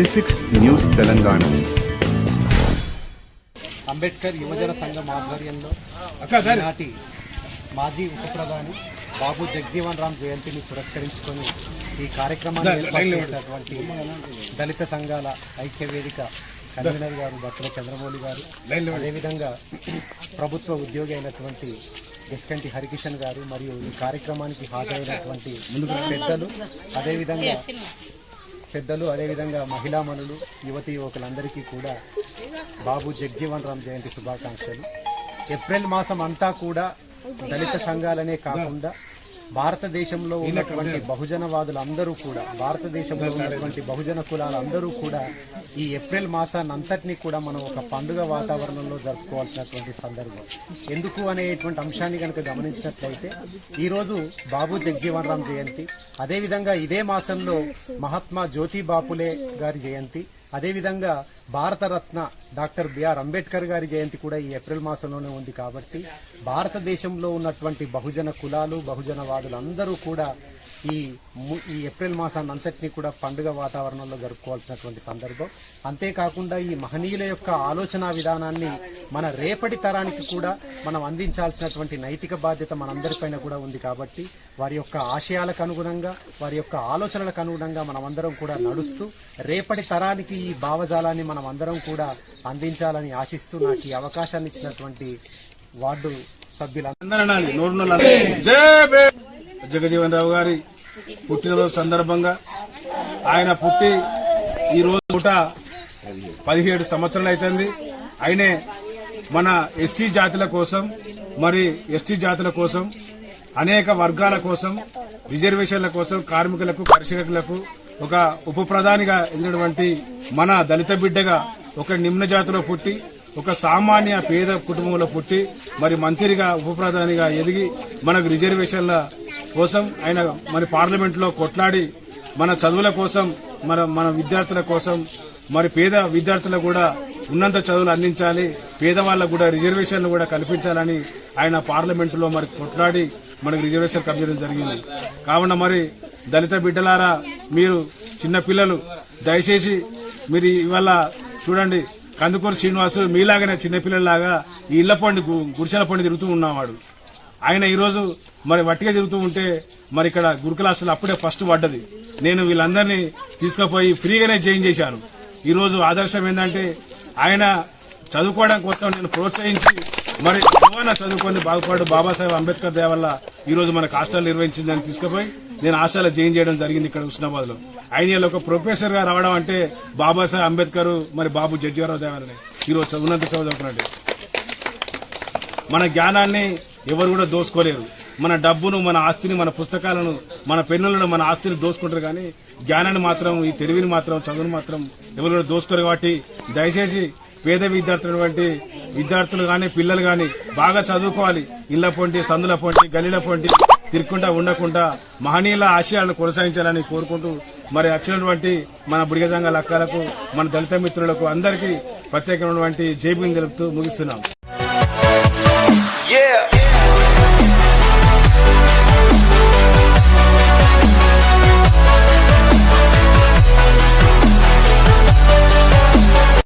జెసిక్స్ news Telangana Ambedkar యువజన సంఘం ఆధ్వర్యంలో నాటి మాజీ ఉప ప్రధాని బాబు జగజీవన్ రామ్ జయంతిని పురస్కరించుకొని ఈ కార్యక్రమాన్ని ఏర్పాటు చేసినటువంటి దళిత సంఘాల ఐక్య వేదిక కన్వీనర్ గారు బత్తుల చంద్రమౌళి గారు అదేవిధంగా ప్రభుత్వ ఉద్యోగి అయినటువంటి ఎస్కంటి హరికిషన్ గారు మరియు ఈ కార్యక్రమానికి హాజరైనటువంటి పెద్దలు అదేవిధంగా పెద్దలు అదేవిధంగా మహిళామణులు యువతి యువకులందరికీ కూడా బాబు జగ్జీవన్ రామ్ జయంతి శుభాకాంక్షలు. ఏప్రిల్ మాసం అంతా కూడా దళిత సంఘాలనే కాకుండా భారతదేశంలో ఉన్నటువంటి బహుజనవాదులందరూ కూడా భారతదేశంలో ఉన్నటువంటి బహుజన కులాలందరూ కూడా ఈ ఏప్రిల్ మాసాన్ని అంతటినీ కూడా మనం ఒక పండుగ వాతావరణంలో జరుపుకోవాల్సినటువంటి సందర్భం. ఎందుకు అనేటువంటి అంశాన్ని కనుక గమనించినట్లయితే ఈరోజు బాబు జగ్జీవన్ రామ్ జయంతి అదేవిధంగా ఇదే మాసంలో మహాత్మా జ్యోతి బాపులే గారి జయంతి అదేవిధంగా భారతరత్న డాక్టర్ బిఆర్ అంబేద్కర్ గారి జయంతి కూడా ఈ ఏప్రిల్ మాసంలోనే ఉంది కాబట్టి భారతదేశంలో ఉన్నటువంటి బహుజన కులాలు బహుజన వాదులందరూ కూడా ఈ ఈ ఏప్రిల్ మాసాన్ని అంతటినీ కూడా పండుగ వాతావరణంలో జరుపుకోవాల్సినటువంటి సందర్భం. అంతేకాకుండా ఈ మహనీయుల యొక్క ఆలోచన విధానాన్ని మన రేపటి తరానికి కూడా మనం అందించాల్సినటువంటి నైతిక బాధ్యత మనందరిపైన కూడా ఉంది కాబట్టి వారి యొక్క ఆశయాలకు అనుగుణంగా వారి యొక్క ఆలోచనలకు అనుగుణంగా మనం అందరం కూడా నడుస్తూ రేపటి తరానికి ఈ భావజాలాన్ని మనం అందరం కూడా అందించాలని ఆశిస్తూ నాకు ఈ అవకాశాన్ని ఇచ్చినటువంటి వార్డు సభ్యులందరూ. జగజీవన్ రావు గారి పుట్టినరోజు సందర్భంగా ఆయన పుట్టి ఈ రోజు పూట పదిహేడు సంవత్సరాలు అవుతుంది ఆయనే మన ఎస్సీ జాతుల కోసం మరి ఎస్టీ జాతుల కోసం అనేక వర్గాల కోసం రిజర్వేషన్ల కోసం కార్మికులకు కర్షకులకు ఒక ఉప ప్రధానిగా ఎదిగినటువంటి మన దళిత బిడ్డగా ఒక నిమ్న జాతిలో పుట్టి ఒక సామాన్య పేద కుటుంబంలో పుట్టి మరి మంత్రిగా ఉప ప్రధానిగా ఎదిగి మనకు రిజర్వేషన్ల కోసం ఆయన మన పార్లమెంట్లో కొట్లాడి మన చదువుల కోసం మన మన విద్యార్థుల కోసం మరి పేద విద్యార్థులకు కూడా ఉన్నంత చదువులు అందించాలి పేదవాళ్ళకు కూడా రిజర్వేషన్లు కూడా కల్పించాలని ఆయన పార్లమెంట్లో మరి కొట్లాడి మనకు రిజర్వేషన్ కల్పించడం జరిగింది. కావున మరి దళిత బిడ్డలారా మీరు చిన్న పిల్లలు దయచేసి మీరు ఇవాళ చూడండి కందుకూరు శ్రీనివాసు మీలాగానే చిన్నపిల్లలాగా ఈ ఇళ్ళ పండు గు- గుడిసెల పండి తిరుగుతూ ఉన్నవాడు. ఆయన ఈరోజు మరి వట్టిగా తిరుగుతూ ఉంటే మరి ఇక్కడ గురుకుల హాస్టల్ అప్పుడే ఫస్ట్ పడ్డది నేను వీళ్ళందరినీ తీసుకుపోయి ఫ్రీగానే జాయిన్ చేశాను. ఈరోజు ఆదర్శం ఏంటంటే ఆయన చదువుకోవడం కోసం నేను ప్రోత్సహించి మరి ఏమైనా చదువుకొని బాగుపడు బాబాసాహెబ్ అంబేద్కర్ దయ వల్ల ఈ రోజు మనకు హాస్టల్ నిర్వహించిందని తీసుకుపోయి నేను హాస్టల్లో జాయిన్ చేయడం జరిగింది ఇక్కడ హుస్నాబాద్లో ఆయన ఒక ప్రొఫెసర్గా రావడం అంటే బాబాసాహెబ్ అంబేద్కర్ మరి బాబు జడ్జిగారావు దేవాలని ఈరోజు రోజు ఉన్నత చదువుకున్నట్టు మన జ్ఞానాన్ని ఎవరు కూడా దోసుకోలేరు. మన డబ్బును మన ఆస్తిని మన పుస్తకాలను మన పెన్నులను మన ఆస్తిని దోసుకుంటారు కానీ జ్ఞానాన్ని మాత్రం ఈ తెలివిని మాత్రం చదువును మాత్రం ఎవరు కూడా దోసుకోరు కాబట్టి దయచేసి పేద విద్యార్థులటువంటి విద్యార్థులు కానీ పిల్లలు కానీ బాగా చదువుకోవాలి. ఇళ్ళ పొంటి సందుల పొంటి గలీల పొంటి తిరుక్కుంటా ఉండకుండా మహనీయుల ఆశయాలను కొనసాగించాలని కోరుకుంటూ మరి వచ్చినటువంటి మన బుడిగజంగ లక్కలకు అక్కలకు మన దళిత మిత్రులకు అందరికీ ప్రత్యేకమైనటువంటి జైబీని తెలుపుతూ ముగిస్తున్నాం. Yeah.